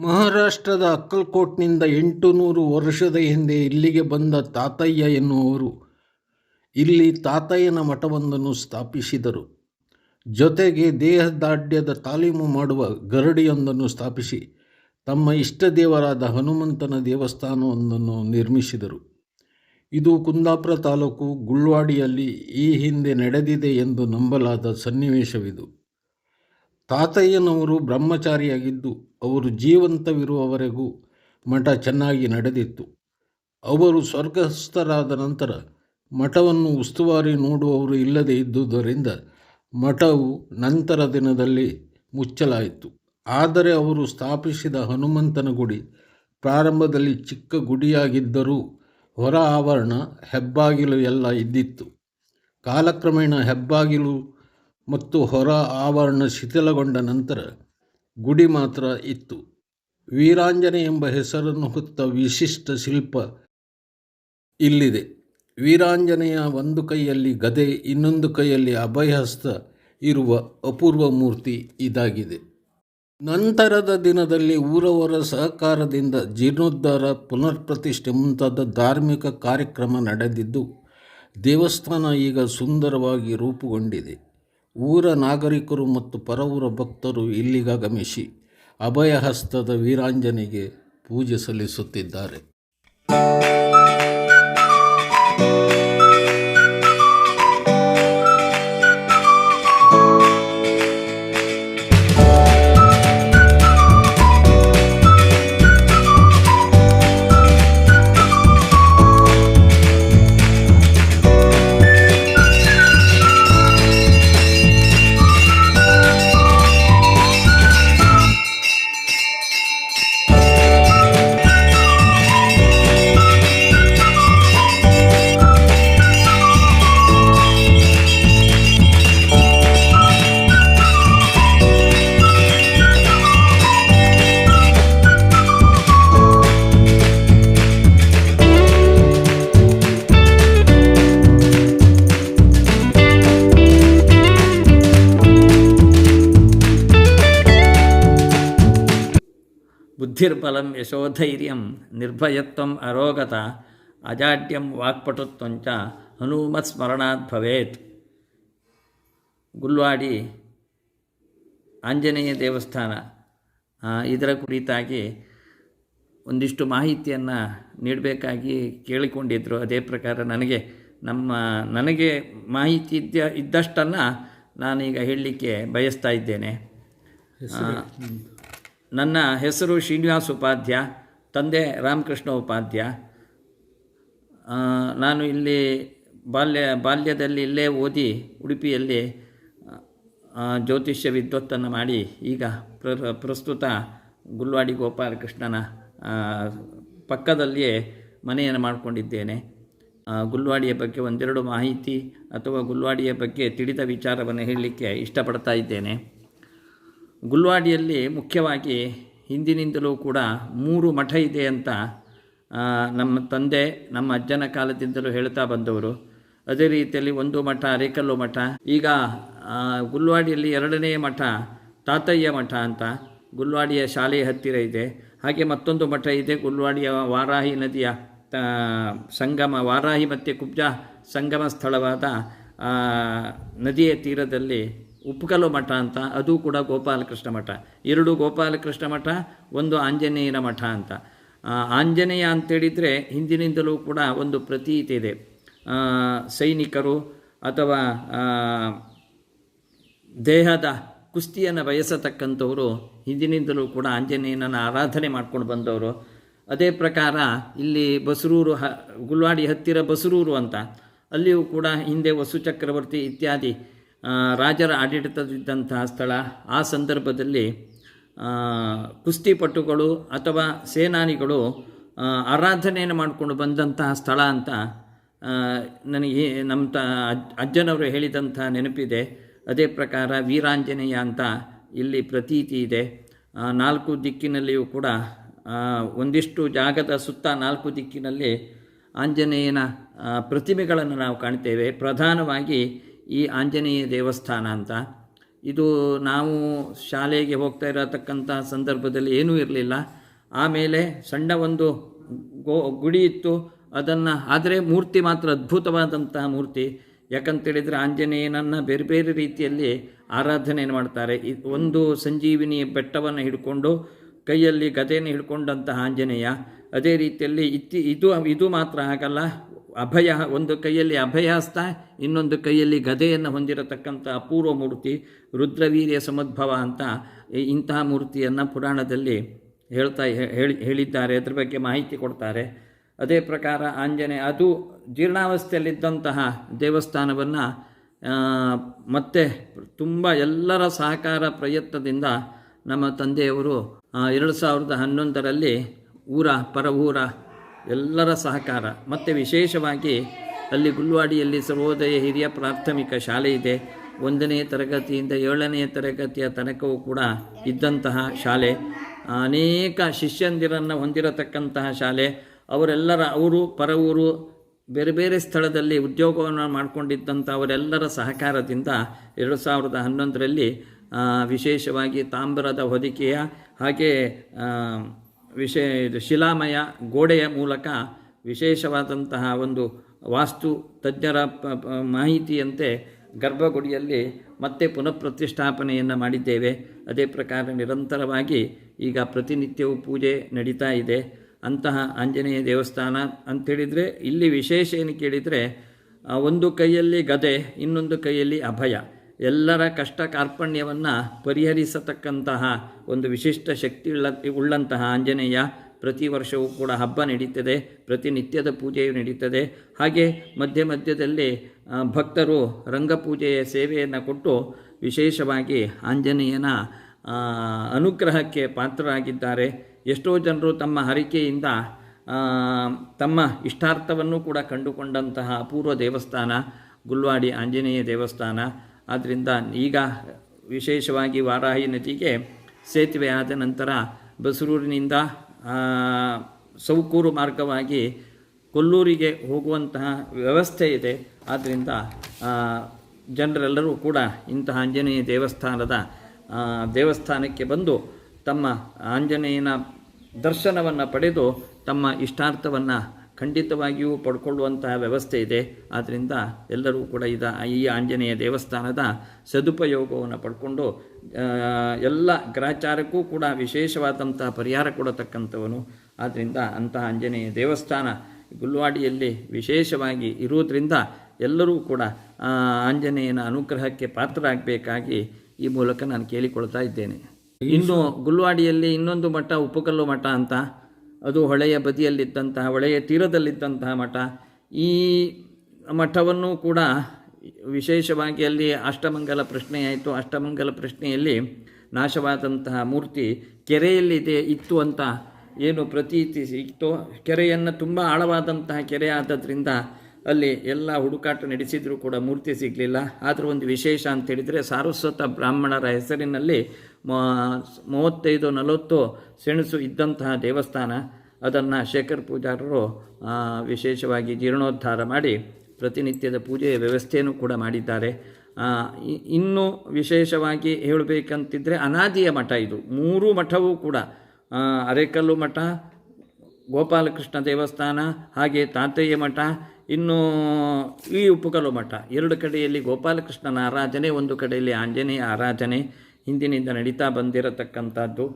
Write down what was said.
ಮಹಾರಾಷ್ಟ್ರದ ಅಕ್ಕಲ್ಕೋಟ್ನಿಂದ ಎಂಟು ನೂರು ವರ್ಷದ ಹಿಂದೆ ಇಲ್ಲಿಗೆ ಬಂದ ತಾತಯ್ಯ ಎನ್ನುವರು ಇಲ್ಲಿ ತಾತಯ್ಯನ ಮಠವೊಂದನ್ನು ಸ್ಥಾಪಿಸಿದರು. ಜೊತೆಗೆ ದೇಹದಾಢ್ಯದ ತಾಲೀಮು ಮಾಡುವ ಗರಡಿಯೊಂದನ್ನು ಸ್ಥಾಪಿಸಿ ತಮ್ಮ ಇಷ್ಟ ದೇವರಾದ ಹನುಮಂತನ ದೇವಸ್ಥಾನವೊಂದನ್ನು ನಿರ್ಮಿಸಿದರು. ಇದು ಕುಂದಾಪುರ ತಾಲೂಕು ಗುಳ್ವಾಡಿಯಲ್ಲಿ ಈ ಹಿಂದೆ ನಡೆದಿದೆ ಎಂದು ನಂಬಲಾದ ಸನ್ನಿವೇಶವಿದು. ತಾತಯ್ಯನವರು ಬ್ರಹ್ಮಚಾರಿಯಾಗಿದ್ದು ಅವರು ಜೀವಂತವಿರುವವರೆಗೂ ಮಠ ಚೆನ್ನಾಗಿ ನಡೆದಿತ್ತು. ಅವರು ಸ್ವರ್ಗಸ್ಥರಾದ ನಂತರ ಮಠವನ್ನು ಉಸ್ತುವಾರಿ ನೋಡುವವರು ಇಲ್ಲದೆ ಇದ್ದುದರಿಂದ ಮಠವು ನಂತರ ದಿನದಲ್ಲಿ ಮುಚ್ಚಲಾಯಿತು. ಆದರೆ ಅವರು ಸ್ಥಾಪಿಸಿದ ಹನುಮಂತನ ಗುಡಿ ಪ್ರಾರಂಭದಲ್ಲಿ ಚಿಕ್ಕ ಗುಡಿಯಾಗಿದ್ದರೂ ಹೊರ ಆವರಣ ಹೆಬ್ಬಾಗಿಲು ಎಲ್ಲ ಇದ್ದಿತ್ತು. ಕಾಲಕ್ರಮೇಣ ಹೆಬ್ಬಾಗಿಲು ಮತ್ತು ಹೊರ ಆವರಣ ಶಿಥಿಲಗೊಂಡ ನಂತರ ಗುಡಿ ಮಾತ್ರ ಇತ್ತು. ವೀರಾಂಜನೆ ಎಂಬ ಹೆಸರನ್ನು ಹೊತ್ತ ವಿಶಿಷ್ಟ ಶಿಲ್ಪ ಇಲ್ಲಿದೆ. ವೀರಾಂಜನೆಯ ಒಂದು ಕೈಯಲ್ಲಿ ಗದೆ, ಇನ್ನೊಂದು ಕೈಯಲ್ಲಿ ಅಭಯಹಸ್ತ ಇರುವ ಅಪೂರ್ವ ಮೂರ್ತಿ ಇದಾಗಿದೆ. ನಂತರದ ದಿನದಲ್ಲಿ ಊರವರ ಸಹಕಾರದಿಂದ ಜೀರ್ಣೋದ್ಧಾರ ಪುನರ್ ಪ್ರತಿಷ್ಠೆ ಮುಂತಾದ ಧಾರ್ಮಿಕ ಕಾರ್ಯಕ್ರಮ ನಡೆದಿದ್ದು, ದೇವಸ್ಥಾನ ಈಗ ಸುಂದರವಾಗಿ ರೂಪುಗೊಂಡಿದೆ. ಊರ ನಾಗರಿಕರು ಮತ್ತು ಪರವೂರ ಭಕ್ತರು ಇಲ್ಲಿಗಾಗಮಿಸಿ ಅಭಯಹಸ್ತದ ವೀರಾಂಜನೆಗೆ ಪೂಜೆ ಸಲ್ಲಿಸುತ್ತಿದ್ದಾರೆ. ಬುದ್ಧಿರ್ಬಲಂ ಯಶೋಧೈರ್ಯಂ ನಿರ್ಭಯತ್ವಂ ಅರೋಗತ ಅಜಾಡ್ಯಂ ವಾಕ್ಪಟುತ್ವಂಚ ಹನುಮತ್ ಸ್ಮರಣಾತ್ ಭವೇತ್. ಗುಲ್ವಾಡಿ ಆಂಜನೇಯ ದೇವಸ್ಥಾನ ಇದರ ಕುರಿತಾಗಿ ಒಂದಿಷ್ಟು ಮಾಹಿತಿಯನ್ನು ನೀಡಬೇಕಾಗಿ ಕೇಳಿಕೊಂಡಿದ್ದರು ಅದೇ ಪ್ರಕಾರ ನನಗೆ ನಮ್ಮ ನನಗೆ ಮಾಹಿತಿ ಇದ್ದ ಇದ್ದಷ್ಟನ್ನು ನಾನೀಗ ಹೇಳಲಿಕ್ಕೆ ಬಯಸ್ತಾ ಇದ್ದೇನೆ. ನನ್ನ ಹೆಸರು ಶ್ರೀನಿವಾಸ್ ಉಪಾಧ್ಯ, ತಂದೆ ರಾಮಕೃಷ್ಣ ಉಪಾಧ್ಯ. ನಾನು ಇಲ್ಲಿ ಬಾಲ್ಯ, ಬಾಲ್ಯದಲ್ಲಿ ಇಲ್ಲೇ ಓದಿ ಉಡುಪಿಯಲ್ಲಿ ಜ್ಯೋತಿಷ್ಯ ವಿದ್ವತ್ತನ್ನು ಮಾಡಿ ಈಗ ಪ್ರ, ಪ್ರಸ್ತುತ ಗುಲ್ವಾಡಿ ಗೋಪಾಲಕೃಷ್ಣನ ಪಕ್ಕದಲ್ಲಿಯೇ ಮನೆಯನ್ನು ಮಾಡಿಕೊಂಡಿದ್ದೇನೆ. ಗುಲ್ವಾಡಿಯ ಬಗ್ಗೆ ಒಂದೆರಡು ಮಾಹಿತಿ ಅಥವಾ ಗುಲ್ವಾಡಿಯ ಬಗ್ಗೆ ತಿಳಿದ ವಿಚಾರವನ್ನು ಹೇಳಲಿಕ್ಕೆ ಇಷ್ಟಪಡ್ತಾ ಇದ್ದೇನೆ. ಗುಲ್ವಾಡಿಯಲ್ಲಿ ಮುಖ್ಯವಾಗಿ ಹಿಂದಿನಿಂದಲೂ ಕೂಡ ಮೂರು ಮಠ ಇದೆ ಅಂತ ನಮ್ಮ ತಂದೆ, ನಮ್ಮ ಅಜ್ಜನ ಕಾಲದಿಂದಲೂ ಹೇಳ್ತಾ ಬಂದವರು. ಅದೇ ರೀತಿಯಲ್ಲಿ ಒಂದು ಮಠ ಅರೇಕಲ್ಲು ಮಠ. ಈಗ ಗುಲ್ವಾಡಿಯಲ್ಲಿ ಎರಡನೇ ಮಠ, ತಾತಯ್ಯ ಮಠ ಅಂತ ಗುಲ್ವಾಡಿಯ ಶಾಲೆಯ ಹತ್ತಿರ ಇದೆ. ಹಾಗೆ ಮತ್ತೊಂದು ಮಠ ಇದೆ, ಗುಲ್ವಾಡಿಯ ವಾರಾಹಿ ನದಿಯ ಸಂಗಮ, ವಾರಾಹಿ ಮತ್ತು ಕುಬ್ಜ ಸಂಗಮ ಸ್ಥಳವಾದ ನದಿಯ ತೀರದಲ್ಲಿ ಉಪ್ಪುಕಲ್ಲು ಮಠ ಅಂತ, ಅದು ಕೂಡ ಗೋಪಾಲಕೃಷ್ಣ ಮಠ. ಎರಡು ಗೋಪಾಲಕೃಷ್ಣ ಮಠ, ಒಂದು ಆಂಜನೇಯನ ಮಠ ಅಂತ. ಆಂಜನೇಯ ಅಂತೇಳಿದರೆ ಹಿಂದಿನಿಂದಲೂ ಕೂಡ ಒಂದು ಪ್ರತೀತಿ ಇದೆ. ಸೈನಿಕರು ಅಥವಾ ದೇಹದ ಕುಸ್ತಿಯನ್ನು ಬಯಸತಕ್ಕಂಥವರು ಹಿಂದಿನಿಂದಲೂ ಕೂಡ ಆಂಜನೇಯನನ್ನು ಆರಾಧನೆ ಮಾಡ್ಕೊಂಡು ಬಂದವರು. ಅದೇ ಪ್ರಕಾರ ಇಲ್ಲಿ ಬಸರೂರು ಗುಲ್ವಾಡಿ ಹತ್ತಿರ ಬಸರೂರು ಅಂತ, ಅಲ್ಲಿಯೂ ಕೂಡ ಹಿಂದೆ ವಸು ಚಕ್ರವರ್ತಿ ಇತ್ಯಾದಿ ರಾಜರ ಆಡಳಿತದಿದ್ದಂತಹ ಸ್ಥಳ, ಆ ಸಂದರ್ಭದಲ್ಲಿ ಕುಸ್ತಿಪಟುಗಳು ಅಥವಾ ಸೇನಾನಿಗಳು ಆರಾಧನೆಯನ್ನು ಮಾಡಿಕೊಂಡು ಬಂದಂತಹ ಸ್ಥಳ ಅಂತ ನನಗೆ ನಮ್ಮ ತ ಅಜ್- ಅಜ್ಜನವರು ಹೇಳಿದಂಥ ನೆನಪಿದೆ. ಅದೇ ಪ್ರಕಾರ ವೀರಾಂಜನೇಯ ಅಂತ ಇಲ್ಲಿ ಪ್ರತೀತಿ ಇದೆ. ನಾಲ್ಕು ದಿಕ್ಕಿನಲ್ಲಿಯೂ ಕೂಡ ಒಂದಿಷ್ಟು ಜಾಗದ ಸುತ್ತ ನಾಲ್ಕು ದಿಕ್ಕಿನಲ್ಲಿ ಆಂಜನೇಯನ ಪ್ರತಿಮೆಗಳನ್ನು ನಾವು ಕಾಣ್ತೇವೆ. ಪ್ರಧಾನವಾಗಿ ಈ ಆಂಜನೇಯ ದೇವಸ್ಥಾನ ಅಂತ. ಇದು ನಾವು ಶಾಲೆಗೆ ಹೋಗ್ತಾ ಇರತಕ್ಕಂಥ ಸಂದರ್ಭದಲ್ಲಿ ಏನೂ ಇರಲಿಲ್ಲ. ಆಮೇಲೆ ಸಣ್ಣ ಒಂದು ಗೋ, ಗುಡಿ ಇತ್ತು. ಅದನ್ನು, ಆದರೆ ಮೂರ್ತಿ ಮಾತ್ರ ಅದ್ಭುತವಾದಂತಹ ಮೂರ್ತಿ. ಯಾಕಂತೇಳಿದರೆ ಆಂಜನೇಯನನ್ನು ಬೇರೆ ಬೇರೆ ರೀತಿಯಲ್ಲಿ ಆರಾಧನೆ ಮಾಡ್ತಾರೆ. ಒಂದು ಸಂಜೀವಿನಿ ಬೆಟ್ಟವನ್ನು ಹಿಡ್ಕೊಂಡು, ಕೈಯಲ್ಲಿ ಗದೆಯನ್ನು ಹಿಡ್ಕೊಂಡಂತಹ ಆಂಜನೇಯ. ಅದೇ ರೀತಿಯಲ್ಲಿ ಇತ್ತಿ, ಇದು ಇದು ಮಾತ್ರ ಆಗಲ್ಲ. ಅಭಯ, ಒಂದು ಕೈಯಲ್ಲಿ ಅಭಯಹಸ್ತ ಇನ್ನೊಂದು ಕೈಯಲ್ಲಿ ಗದೆಯನ್ನು ಹೊಂದಿರತಕ್ಕಂಥ ಅಪೂರ್ವ ಮೂರ್ತಿ ರುದ್ರವೀರ್ಯ ಸಮದ್ಭವ ಅಂತ ಇಂತಹ ಮೂರ್ತಿಯನ್ನು ಪುರಾಣದಲ್ಲಿ ಹೇಳ್ತಾ ಹೇಳಿ, ಹೇಳಿದ್ದಾರೆ, ಅದ್ರ ಬಗ್ಗೆ ಮಾಹಿತಿ ಕೊಡ್ತಾರೆ. ಅದೇ ಪ್ರಕಾರ ಆಂಜನೇಯ ಅದು ಜೀರ್ಣಾವಸ್ಥೆಯಲ್ಲಿದ್ದಂತಹ ದೇವಸ್ಥಾನವನ್ನು ಮತ್ತೆ ತುಂಬ ಎಲ್ಲರ ಸಹಕಾರ ಪ್ರಯತ್ನದಿಂದ ನಮ್ಮ ತಂದೆಯವರು ಎರಡು ಸಾವಿರದ ಹನ್ನೊಂದರಲ್ಲಿ ಊರ ಪರವೂರ ಎಲ್ಲರ ಸಹಕಾರ. ಮತ್ತು ವಿಶೇಷವಾಗಿ ಅಲ್ಲಿ ಗುಲ್ವಾಡಿಯಲ್ಲಿ ಸರ್ವೋದಯ ಹಿರಿಯ ಪ್ರಾಥಮಿಕ ಶಾಲೆ ಇದೆ. ಒಂದನೇ ತರಗತಿಯಿಂದ ಏಳನೇ ತರಗತಿಯ ತನಕವೂ ಕೂಡ ಇದ್ದಂತಹ ಶಾಲೆ. ಅನೇಕ ಶಿಷ್ಯಂದಿರನ್ನು ಹೊಂದಿರತಕ್ಕಂತಹ ಶಾಲೆ. ಅವರೆಲ್ಲರ, ಅವರು ಪರ ಊರು ಬೇರೆ ಬೇರೆ ಸ್ಥಳದಲ್ಲಿ ಉದ್ಯೋಗವನ್ನು ಮಾಡಿಕೊಂಡಿದ್ದಂಥ ಅವರೆಲ್ಲರ ಸಹಕಾರದಿಂದ ಎರಡು ಸಾವಿರದ ಹನ್ನೊಂದರಲ್ಲಿ ವಿಶೇಷವಾಗಿ ತಾಮ್ರದ ಹೊದಿಕೆಯ ಹಾಗೆ ವಿಶೇ ಇದು. ಶಿಲಾಮಯ ಗೋಡೆಯ ಮೂಲಕ ವಿಶೇಷವಾದಂತಹ ಒಂದು ವಾಸ್ತು ತಜ್ಞರ ಮಾಹಿತಿಯಂತೆ ಗರ್ಭಗುಡಿಯಲ್ಲಿ ಮತ್ತೆ ಪುನಃ ಪ್ರತಿಷ್ಠಾಪನೆಯನ್ನು ಮಾಡಿದ್ದೇವೆ. ಅದೇ ಪ್ರಕಾರ ನಿರಂತರವಾಗಿ ಈಗ ಪ್ರತಿನಿತ್ಯವೂ ಪೂಜೆ ನಡೀತಾ ಇದೆ. ಅಂತಹ ಆಂಜನೇಯ ದೇವಸ್ಥಾನ ಅಂಥೇಳಿದರೆ ಇಲ್ಲಿ ವಿಶೇಷ ಏನು ಕೇಳಿದರೆ ಒಂದು ಕೈಯಲ್ಲಿ ಗದೆ, ಇನ್ನೊಂದು ಕೈಯಲ್ಲಿ ಅಭಯ. ಎಲ್ಲರ ಕಷ್ಟ ಕಾರ್ಪಣ್ಯವನ್ನು ಪರಿಹರಿಸತಕ್ಕಂತಹ ಒಂದು ವಿಶಿಷ್ಟ ಶಕ್ತಿ ಉಳ್ಳ, ಉಳ್ಳಂತಹ ಆಂಜನೇಯ ಪ್ರತಿ ವರ್ಷವೂ ಕೂಡ ಹಬ್ಬ ನಡೀತದೆ, ಪ್ರತಿನಿತ್ಯದ ಪೂಜೆಯು ನಡೀತದೆ. ಹಾಗೆ ಮಧ್ಯ ಮಧ್ಯದಲ್ಲಿ ಭಕ್ತರು ರಂಗಪೂಜೆಯ ಸೇವೆಯನ್ನು ಕೊಟ್ಟು ವಿಶೇಷವಾಗಿ ಆಂಜನೇಯನ ಅನುಗ್ರಹಕ್ಕೆ ಪಾತ್ರರಾಗಿದ್ದಾರೆ. ಎಷ್ಟೋ ಜನರು ತಮ್ಮ ಹರಿಕೆಯಿಂದ ತಮ್ಮ ಇಷ್ಟಾರ್ಥವನ್ನು ಕೂಡ ಕಂಡುಕೊಂಡಂತಹ ಅಪೂರ್ವ ದೇವಸ್ಥಾನ, ಗುಲ್ವಾಡಿ ಆಂಜನೇಯ ದೇವಸ್ಥಾನ. ಆದ್ದರಿಂದ ಈಗ ವಿಶೇಷವಾಗಿ ವಾರಾಹಿ ನದಿಗೆ ಸೇತುವೆ ಆದ ನಂತರ ಬಸರೂರಿನಿಂದ ಸೌಕೂರು ಮಾರ್ಗವಾಗಿ ಕೊಲ್ಲೂರಿಗೆ ಹೋಗುವಂತಹ ವ್ಯವಸ್ಥೆ ಇದೆ. ಆದ್ದರಿಂದ ಜನರೆಲ್ಲರೂ ಕೂಡ ಇಂತಹ ಆಂಜನೇಯ ದೇವಸ್ಥಾನದ ದೇವಸ್ಥಾನಕ್ಕೆ ಬಂದು ತಮ್ಮ ಆಂಜನೇಯನ ದರ್ಶನವನ್ನು ಪಡೆದು ತಮ್ಮ ಇಷ್ಟಾರ್ಥವನ್ನು ಖಂಡಿತವಾಗಿಯೂ ಪಡ್ಕೊಳ್ಳುವಂತಹ ವ್ಯವಸ್ಥೆ ಇದೆ. ಆದ್ದರಿಂದ ಎಲ್ಲರೂ ಕೂಡ ಇದ ಈ ಆಂಜನೇಯ ದೇವಸ್ಥಾನದ ಸದುಪಯೋಗವನ್ನು ಪಡ್ಕೊಂಡು ಎಲ್ಲ ಗ್ರಾಚಾರಕ್ಕೂ ಕೂಡ ವಿಶೇಷವಾದಂತಹ ಪರಿಹಾರ ಕೊಡತಕ್ಕಂಥವನು. ಆದ್ದರಿಂದ ಅಂತಹ ಆಂಜನೇಯ ದೇವಸ್ಥಾನ ಗುಲ್ವಾಡಿಯಲ್ಲಿ ವಿಶೇಷವಾಗಿ ಇರುವುದರಿಂದ ಎಲ್ಲರೂ ಕೂಡ ಆಂಜನೇಯನ ಅನುಗ್ರಹಕ್ಕೆ ಪಾತ್ರರಾಗಬೇಕಾಗಿ ಈ ಮೂಲಕ ನಾನು ಕೇಳಿಕೊಳ್ತಾ ಇದ್ದೇನೆ. ಇನ್ನು ಗುಲ್ವಾಡಿಯಲ್ಲಿ ಇನ್ನೊಂದು ಮಠ ಉಪಕಲ್ಲು ಮಠ ಅಂತ ಅದು ಹೊಳೆಯ ಬದಿಯಲ್ಲಿದ್ದಂತಹ, ಹೊಳೆಯ ತೀರದಲ್ಲಿದ್ದಂತಹ ಮಠ. ಈ ಮಠವನ್ನು ಕೂಡ ವಿಶೇಷವಾಗಿ ಅಲ್ಲಿ ಅಷ್ಟಮಂಗಲ ಪ್ರಶ್ನೆಯಾಯಿತು. ಅಷ್ಟಮಂಗಲ ಪ್ರಶ್ನೆಯಲ್ಲಿ ನಾಶವಾದಂತಹ ಮೂರ್ತಿ ಕೆರೆಯಲ್ಲಿದೆ, ಇತ್ತು ಅಂತ ಏನು ಪ್ರತೀತಿ ಸಿಕ್ತೋ ಕೆರೆಯನ್ನು ತುಂಬ ಆಳವಾದಂತಹ ಕೆರೆ ಆದದ್ರಿಂದ ಅಲ್ಲಿ ಎಲ್ಲ ಹುಡುಕಾಟ ನಡೆಸಿದರೂ ಕೂಡ ಮೂರ್ತಿ ಸಿಗಲಿಲ್ಲ. ಆದರೂ ಒಂದು ವಿಶೇಷ ಅಂತ ಹೇಳಿದರೆ ಸಾರಸ್ವತ ಬ್ರಾಹ್ಮಣರ ಹೆಸರಿನಲ್ಲಿ ಮೂವತ್ತೈದು ನಲವತ್ತು ಸೆಣಸು ಇದ್ದಂತಹ ದೇವಸ್ಥಾನ. ಅದನ್ನು ಶೇಖರ್ ಪೂಜಾರರು ವಿಶೇಷವಾಗಿ ಜೀರ್ಣೋದ್ಧಾರ ಮಾಡಿ ಪ್ರತಿನಿತ್ಯದ ಪೂಜೆಯ ವ್ಯವಸ್ಥೆಯನ್ನು ಕೂಡ ಮಾಡಿದ್ದಾರೆ. ಇನ್ನೂ ವಿಶೇಷವಾಗಿ ಹೇಳಬೇಕಂತಿದ್ದರೆ ಅನಾದಿಯ ಮಠ ಇದು. ಮೂರು ಮಠವೂ ಕೂಡ. ಅರೆಕಲ್ಲು ಮಠ, ಗೋಪಾಲಕೃಷ್ಣ ದೇವಸ್ಥಾನ, ಹಾಗೆ ತಾತಯ್ಯ ಮಠ ಇನ್ನು ಈ ಉಪ್ಪುಕಲ್ಲು ಮಠ, ಎರಡು ಕಡೆಯಲ್ಲಿ ಗೋಪಾಲಕೃಷ್ಣನ ಆರಾಧನೆ, ಒಂದು ಕಡೆಯಲ್ಲಿ ಆಂಜನೇಯ ಆರಾಧನೆ, ಹಿಂದಿನಿಂದ ನಡೀತಾ ಬಂದಿರತಕ್ಕಂಥದ್ದು.